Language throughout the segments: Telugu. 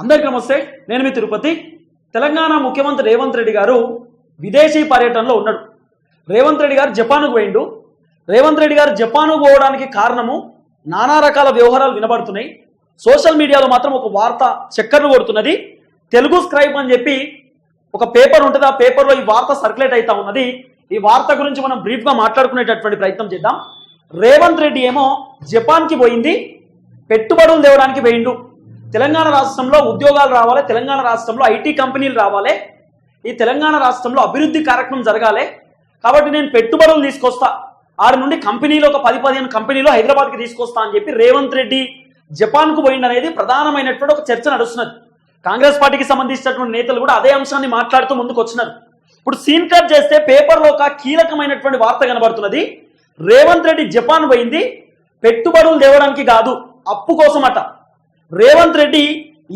అందరికీ నమస్తే నేను మీ తిరుపతి. తెలంగాణ ముఖ్యమంత్రి రేవంత్ రెడ్డి గారు విదేశీ పర్యటనలో ఉన్నాడు. రేవంత్ రెడ్డి గారు జపాన్కు పోయిండు. రేవంత్ రెడ్డి గారు జపాన్కు పోవడానికి కారణము నానా రకాల వ్యవహారాలు వినబడుతున్నాయి. సోషల్ మీడియాలో మాత్రం ఒక వార్త చక్కర్లు కొడుతున్నది. తెలుగు స్క్రైబ్ అని చెప్పి ఒక పేపర్ ఉంటుంది. ఆ పేపర్లో ఈ వార్త సర్క్యులేట్ అవుతా ఉన్నది. ఈ వార్త గురించి మనం బ్రీఫ్గా మాట్లాడుకునేటటువంటి ప్రయత్నం చేద్దాం. రేవంత్ రెడ్డి ఏమో జపాన్కి పోయింది. పెట్టుబడులు తేవడానికి పోయిండు. తెలంగాణ రాష్ట్రంలో ఉద్యోగాలు రావాలి తెలంగాణ రాష్ట్రంలో ఐటీ కంపెనీలు రావాలి ఈ తెలంగాణ రాష్ట్రంలో అభివృద్ధి కార్యక్రమం జరగాలి. కాబట్టి నేను పెట్టుబడులు తీసుకొస్తా. ఆడి నుండి కంపెనీలు ఒక పది పదిహేను కంపెనీలు హైదరాబాద్కి తీసుకొస్తా అని చెప్పి రేవంత్ రెడ్డి జపాన్కు పోయిండు అనేది ప్రధానమైనటువంటి ఒక చర్చ నడుస్తున్నది. కాంగ్రెస్ పార్టీకి సంబంధించినటువంటి నేతలు కూడా అదే అంశాన్ని మాట్లాడుతూ ముందుకు వచ్చినారు ఇప్పుడు సీన్ కట్ చేస్తే పేపర్లో ఒక కీలకమైనటువంటి వార్త కనబడుతున్నది. రేవంత్ రెడ్డి జపాన్ పోయింది పెట్టుబడులు తేవడానికి కాదు అప్పు అట రేవంత్ రెడ్డి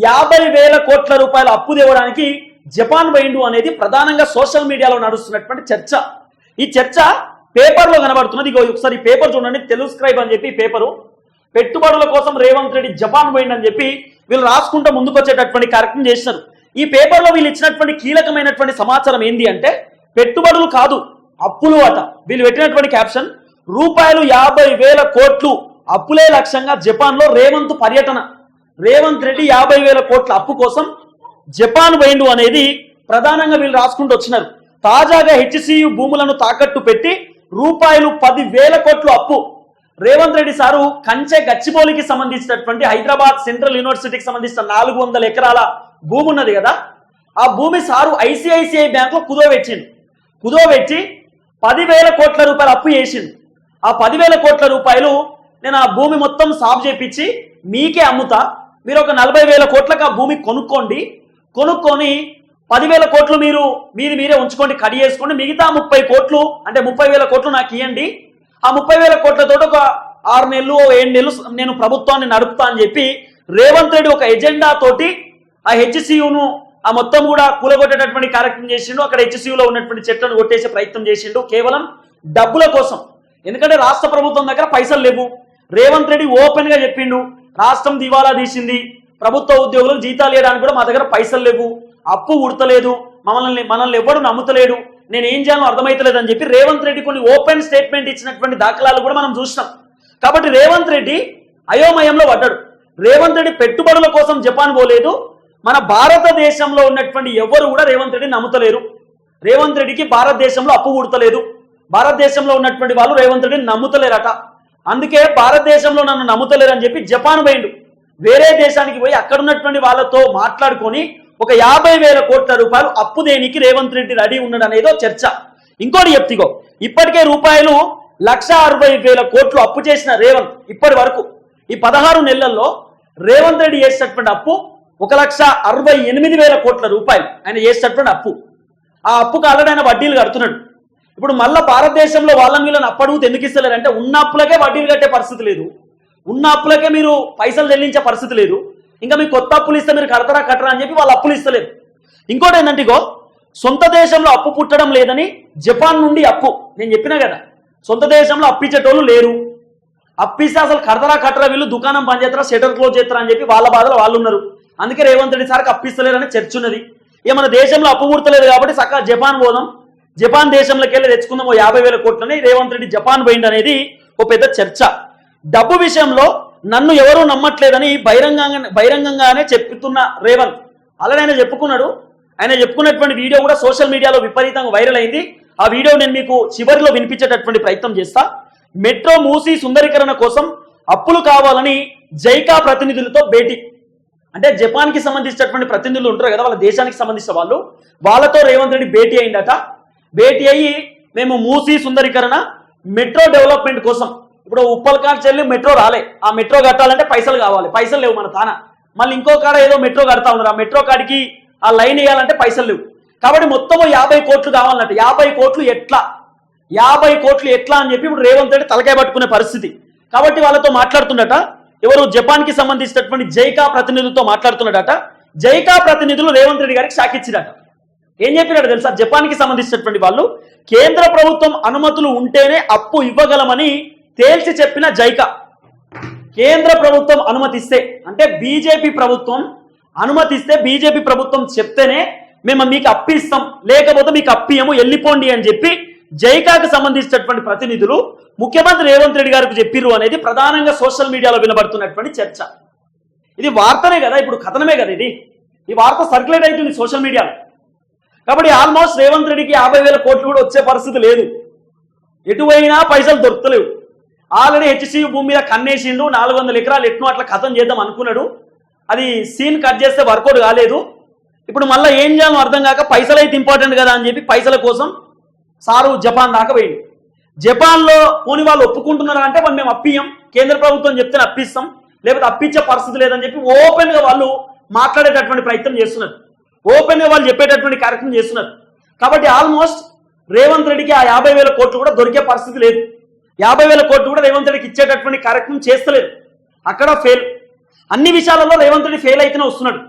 యాభై వేల కోట్ల రూపాయల అప్పు తేవడానికి జపాన్ పోయిండు అనేది ప్రధానంగా సోషల్ మీడియాలో నడుస్తున్నటువంటి చర్చ. ఈ చర్చ పేపర్లో కనబడుతున్నది. ఇగో ఒకసారి పేపర్ చూడండి. తెలుగు స్క్రైబ్ అని చెప్పి పేపరు. పెట్టుబడుల కోసం రేవంత్ రెడ్డి జపాన్ పోయిండు అని చెప్పి వీళ్ళు రాసుకుంటూ ముందుకు వచ్చేటటువంటి కార్యక్రమం చేసినారు. ఈ పేపర్లో వీళ్ళు ఇచ్చినటువంటి కీలకమైనటువంటి సమాచారం ఏంది అంటే పెట్టుబడులు కాదు అప్పులు అట. వీళ్ళు పెట్టినటువంటి క్యాప్షన్ రూపాయలు యాభై వేల కోట్లు అప్పులే లక్ష్యంగా జపాన్లో రేవంత్ పర్యటన. రేవంత్ రెడ్డి యాభై వేల కోట్ల అప్పు కోసం జపాన్ పోయిండు అనేది ప్రధానంగా వీళ్ళు రాసుకుంటూ వచ్చినారు. తాజాగా హెచ్సియు భూములను తాకట్టు పెట్టి రూపాయలు పది వేల కోట్లు అప్పు. రేవంత్ రెడ్డి సారు కంచె గచ్చిబౌలికి సంబంధించినటువంటి హైదరాబాద్ సెంట్రల్ యూనివర్సిటీకి సంబంధించిన నాలుగు వందల ఎకరాల భూమి ఉన్నది కదా. ఆ భూమి సారు ఐసిఐసిఐ బ్యాంకులో కుదోబెట్టిండు కుదోబెట్టి పదివేల కోట్ల రూపాయలు అప్పు చేసిండు. ఆ పదివేల కోట్ల రూపాయలు నేను ఆ భూమి మొత్తం సాఫ్ చేపించి మీకే అమ్ముతా. మీరు ఒక నలభై వేల కోట్లకు ఆ భూమి కొనుక్కోండి. కొనుక్కొని పదివేల కోట్లు మీరు మీది మీరే ఉంచుకోండి కడి చేసుకోండి. మిగతా ముప్పై కోట్లు అంటే ముప్పై వేల కోట్లు నాకు ఇవ్వండి ఆ ముప్పై వేల కోట్లతో ఒక ఆరు నెలలు ఏడు నెలలు నేను ప్రభుత్వాన్ని నడుపుతా అని చెప్పి రేవంత్ రెడ్డి ఒక ఎజెండా తోటి ఆ హెచ్సియును ఆ మొత్తం కూడా కూలగొట్టేటటువంటి కార్యక్రమం చేసిండు. అక్కడ హెచ్సియులో ఉన్నటువంటి చెట్లను కొట్టేసే ప్రయత్నం చేసిండు. కేవలం డబ్బుల కోసం. ఎందుకంటే రాష్ట్ర ప్రభుత్వం దగ్గర పైసలు లేవు. రేవంత్ రెడ్డి ఓపెన్గా చెప్పిండు రాష్ట్రం దివాలా తీసింది. ప్రభుత్వ ఉద్యోగులకు జీతాలు వేయడానికి కూడా మా దగ్గర పైసలు లేవు. అప్పు ఉడతలేదు. మమ్మల్ని మనల్ని ఎవ్వడు నమ్ముతలేడు. నేను ఏం చేయాలో అర్థమైతలేదు అని చెప్పి రేవంత్ రెడ్డి కొన్ని ఓపెన్ స్టేట్మెంట్ ఇచ్చినటువంటి దాఖలాలు కూడా మనం చూసినాం. కాబట్టి రేవంత్ రెడ్డి అయోమయంలో పడ్డాడు. రేవంత్ రెడ్డి పెట్టుబడుల కోసం జపాన్ పోలేదు. మన భారతదేశంలో ఉన్నటువంటి ఎవరు కూడా రేవంత్ రెడ్డి నమ్ముతలేరు. రేవంత్ రెడ్డికి భారతదేశంలో అప్పు ఉడతలేదు. భారతదేశంలో ఉన్నటువంటి వాళ్ళు రేవంత్ రెడ్డిని నమ్ముతలేరట. అందుకే భారతదేశంలో నన్ను నమ్ముతలేరు అని చెప్పి జపాన్ పోయిండు. వేరే దేశానికి పోయి అక్కడ ఉన్నటువంటి వాళ్ళతో మాట్లాడుకొని ఒక యాభై వేల కోట్ల రూపాయలు అప్పు దేనికి రేవంత్ రెడ్డి రెడీ ఉన్నాడు అనేదో చర్చ. ఇంకోటి చెప్తిగో ఇప్పటికే రూపాయలు లక్ష అరవై వేల కోట్లు అప్పు చేసిన రేవంత్ ఇప్పటి వరకు. ఈ పదహారు నెలల్లో రేవంత్ రెడ్డి చేసినటువంటి అప్పు ఒక లక్ష అరవై ఎనిమిది వేల కోట్ల రూపాయలు ఆయన చేసినటువంటి అప్పు. ఆ అప్పుకు ఆల్రెడీ ఆయన వడ్డీలు కడుతున్నాడు. ఇప్పుడు మళ్ళా భారతదేశంలో వాళ్ళని వీళ్ళని అప్పడుగుతూ ఎందుకు ఇస్తలేరు? అంటే ఉన్న అప్పులకే వడ్డీలు కట్టే పరిస్థితి లేదు. ఉన్న అప్పులకే మీరు పైసలు చెల్లించే పరిస్థితి లేదు. ఇంకా మీకు కొత్త అప్పులు ఇస్తే మీరు కడతారా కట్టరా అని చెప్పి వాళ్ళు అప్పులు ఇస్తలేరు. ఇంకోటి ఏంటంటే ఇగో సొంత దేశంలో అప్పు పుట్టడం లేదని జపాన్ నుండి అప్పు. నేను చెప్పినా కదా సొంత దేశంలో అప్పించేటోళ్ళు లేరు. అప్పిస్తే అసలు కడతరా కట్టరా వీళ్ళు దుకాణం పని చేస్తారా షటర్ క్లోజ్ చేస్తారా అని చెప్పి వాళ్ళ బాధలు వాళ్ళు ఉన్నారు. అందుకే రేవంత్ రెడ్డి సార్కి అప్పిస్తలేరని చర్చ ఉన్నది. ఇక మన దేశంలో అప్పు పుడతలేదు కాబట్టి సక్క జపాన్ పోదాం. జపాన్ దేశంలోకి వెళ్ళి తెచ్చుకుందాం ఓ యాభై వేల కోట్లని రేవంత్ రెడ్డి జపాన్ పోయింది అనేది ఓ పెద్ద చర్చ. డబ్బు విషయంలో నన్ను ఎవరూ నమ్మట్లేదని బహిరంగంగా బహిరంగంగానే చెప్తున్న రేవంత్. అలానే ఆయన చెప్పుకున్నాడు. ఆయన చెప్పుకున్నటువంటి వీడియో కూడా సోషల్ మీడియాలో విపరీతంగా వైరల్ అయింది. ఆ వీడియో నేను మీకు చివరిలో వినిపించేటటువంటి ప్రయత్నం చేస్తా. మెట్రో మూసి సుందరీకరణ కోసం అప్పులు కావాలని జైకా ప్రతినిధులతో భేటీ. అంటే జపాన్కి సంబంధించినటువంటి ప్రతినిధులు ఉంటారు కదా వాళ్ళ దేశానికి సంబంధించిన వాళ్ళు. వాళ్ళతో రేవంత్ రెడ్డి భేటీ అయిందట. భేటీ అయ్యి మేము మూసి సుందరీకరణ మెట్రో డెవలప్మెంట్ కోసం. ఇప్పుడు ఉప్పల్ కాడ చెల్లి మెట్రో రాలే. ఆ మెట్రో కట్టాలంటే పైసలు కావాలి. పైసలు లేవు మన తాన. మళ్ళీ ఇంకో కాడ ఏదో మెట్రో కడతా ఉన్నారు. ఆ మెట్రో కాడికి ఆ లైన్ వేయాలంటే పైసలు లేవు. కాబట్టి మొత్తం యాభై కోట్లు కావాలంటే. యాభై కోట్లు ఎట్లా? యాభై కోట్లు ఎట్లా అని చెప్పి ఇప్పుడు రేవంత్ రెడ్డి తలకాయ పట్టుకునే పరిస్థితి. కాబట్టి వాళ్ళతో మాట్లాడుతుండట. ఎవరు జపాన్కి సంబంధించినటువంటి జైకా ప్రతినిధులతో మాట్లాడుతున్నాడట జైకా ప్రతినిధులు రేవంత్ రెడ్డి గారికి షాకిచ్చిరట ఏం చెప్పినాడు తెలుసా? జపాన్కి సంబంధించినటువంటి వాళ్ళు కేంద్ర ప్రభుత్వం అనుమతులు ఉంటేనే అప్పు ఇవ్వగలమని తేల్చి చెప్పిన జైకా. కేంద్ర ప్రభుత్వం అనుమతిస్తే అంటే బీజేపీ ప్రభుత్వం అనుమతిస్తే బీజేపీ ప్రభుత్వం చెప్తేనే మేము మీకు అప్పిస్తాం లేకపోతే మీకు అప్పియము వెళ్ళిపోండి అని చెప్పి జైకాకు సంబంధించినటువంటి ప్రతినిధులు ముఖ్యమంత్రి రేవంత్ రెడ్డి గారికి చెప్పిర్రు అనేది ప్రధానంగా సోషల్ మీడియాలో వినబడుతున్నటువంటి చర్చ. ఇది వార్తనే కదా ఇప్పుడు కథనమే కదా ఇది. ఈ వార్త సర్క్యులేట్ అవుతుంది సోషల్ మీడియాలో. కాబట్టి ఆల్మోస్ట్ రేవంత్ రెడ్డికి యాభై వేల కోట్లు కూడా వచ్చే పరిస్థితి లేదు. ఎటువైనా పైసలు దొరుకుతలేవు. ఆల్రెడీ హెచ్సి భూమి మీద కన్నేసిండు నాలుగు వందల ఎకరాలు ఎట్నో అట్లా కథం చేద్దాం అనుకున్నాడు. అది సీన్ కట్ చేస్తే వర్కౌట్ కాలేదు. ఇప్పుడు మళ్ళీ ఏం చేయాలో అర్థం కాక పైసలు అయితే ఇంపార్టెంట్ కదా అని చెప్పి పైసల కోసం సారు జపాన్ దాకా పోయింది జపాన్లో పోని వాళ్ళు ఒప్పుకుంటున్నారు అంటే మనం మేము అప్పియం కేంద్ర ప్రభుత్వం చెప్తే అప్పిస్తాం. లేకపోతే అప్పించే పరిస్థితి లేదని చెప్పి ఓపెన్గా వాళ్ళు మాట్లాడేటటువంటి ప్రయత్నం చేస్తున్నారు. ఓపెన్గా వాళ్ళు చెప్పేటటువంటి కార్యక్రమం చేస్తున్నారు. కాబట్టి ఆల్మోస్ట్ రేవంత్ రెడ్డికి ఆ యాభై వేల కోట్లు కూడా దొరికే పరిస్థితి లేదు. యాభై వేల కోట్లు కూడా రేవంత్ రెడ్డికి ఇచ్చేటటువంటి కార్యక్రమం చేస్తలేదు. అక్కడ ఫెయిల్ అన్ని విషయాలలో రేవంత్ రెడ్డి ఫెయిల్ అయితేనే వస్తున్నాడు.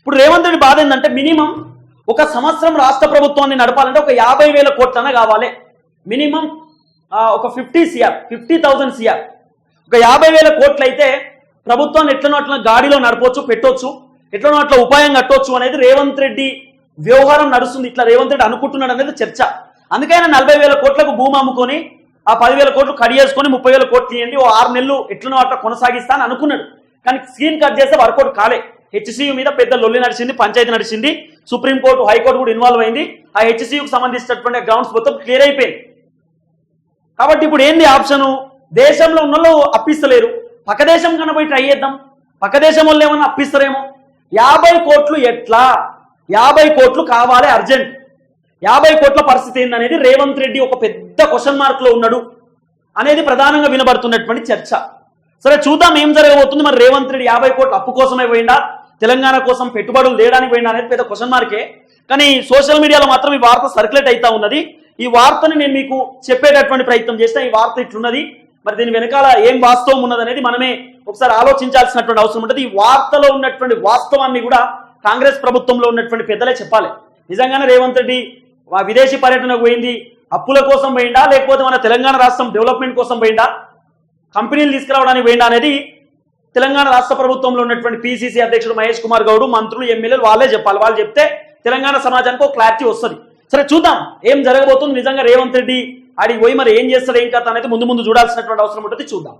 ఇప్పుడు రేవంత్ రెడ్డి బాధ ఏంటంటే మినిమం ఒక సంవత్సరం రాష్ట్ర ప్రభుత్వాన్ని నడపాలంటే ఒక యాభై వేల కోట్లన కావాలి. మినిమం ఒక fifty CR fifty thousand CR. ఒక యాభై వేల కోట్లు అయితే ప్రభుత్వాన్ని ఎట్లనో అట్లా గాడిలో నడపవచ్చు పెట్టొచ్చు. ఎట్లనో అట్లా ఉపాయం కట్టొచ్చు అనేది రేవంత్ రెడ్డి వ్యవహారం నడుస్తుంది. ఇట్లా రేవంత్ రెడ్డి అనుకుంటున్నాడు అనేది చర్చ. అందుకైనా నలభై వేల కోట్లకు భూమి అమ్ముకొని ఆ పదివేల కోట్లు కట్ చేసుకొని ముప్పై వేల కోట్లు తీయండి ఓ ఆరు నెలలు ఎట్లనో అట్లా కొనసాగిస్తా అనుకున్నాడు. కానీ స్క్రీన్ కట్ చేస్తే వర్కౌట్ కాలే. హెచ్సియు మీద పెద్ద లొల్లి నడిచింది పంచాయతీ నడిచింది సుప్రీంకోర్టు హైకోర్టు కూడా ఇన్వాల్వ్ అయింది. ఆ హెచ్సియుకి సంబంధించినటువంటి గ్రౌండ్స్ మొత్తం క్లియర్ అయిపోయింది. కాబట్టి ఇప్పుడు ఏంది ఆప్షను? దేశంలో ఉన్న వాళ్ళు అప్పిస్తలేరు. పక్క దేశం కన్నా పోయి ట్రై చేద్దాం. పక్క దేశం వాళ్ళు ఏమన్నా అప్పిస్తారేమో? యాభై కోట్లు ఎట్లా? యాభై కోట్లు కావాలి అర్జెంట్. యాభై కోట్ల పరిస్థితి ఏందనేది రేవంత్ రెడ్డి ఒక పెద్ద క్వశ్చన్ మార్క్లో ఉన్నాడు అనేది ప్రధానంగా వినబడుతున్నటువంటి చర్చ. సరే చూద్దాం ఏం జరగబోతుంది. మరి రేవంత్ రెడ్డి యాభై కోట్లు అప్పు కోసమే పోయిందా తెలంగాణ కోసం పెట్టుబడులు తేయడానికి పోయిందా అనేది పెద్ద క్వశ్చన్ మార్కే. కానీ సోషల్ మీడియాలో మాత్రం ఈ వార్త సర్క్యులేట్ అవుతా ఉన్నది. ఈ వార్తని నేను మీకు చెప్పేటటువంటి ప్రయత్నం చేస్తే ఈ వార్త ఇట్లున్నది. మరి దీని వెనకాల ఏం వాస్తవం ఉన్నది అనేది మనమే ఒకసారి ఆలోచించాల్సినటువంటి అవసరం ఉంటుంది. ఈ వార్తలో ఉన్నటువంటి వాస్తవాన్ని కూడా కాంగ్రెస్ ప్రభుత్వంలో ఉన్నటువంటి పెద్దలే చెప్పాలి. నిజంగానే రేవంత్ రెడ్డి విదేశీ పర్యటనకు పోయింది. అప్పుల కోసం పోయిందా లేకపోతే మన తెలంగాణ రాష్ట్రం డెవలప్మెంట్ కోసం పోయిందా కంపెనీలు తీసుకురావడానికి పోయిందా అనేది తెలంగాణ రాష్ట్ర ప్రభుత్వంలో ఉన్నటువంటి పిసిసి అధ్యక్షుడు మహేష్ కుమార్ గౌడ్ మంత్రులు ఎమ్మెల్యేలు వాళ్ళే చెప్పాలి. వాళ్ళు చెప్తే తెలంగాణ సమాజానికి ఒక క్లారిటీ వస్తుంది. సరే చూద్దాం ఏం జరగబోతుంది. నిజంగా రేవంత్ రెడ్డి ఆడికి పోయి మరి ఏం చేస్తాడు ఏం కథ అనేది ముందు ముందు చూడాల్సినటువంటి అవసరం ఉంటుంది. చూద్దాం.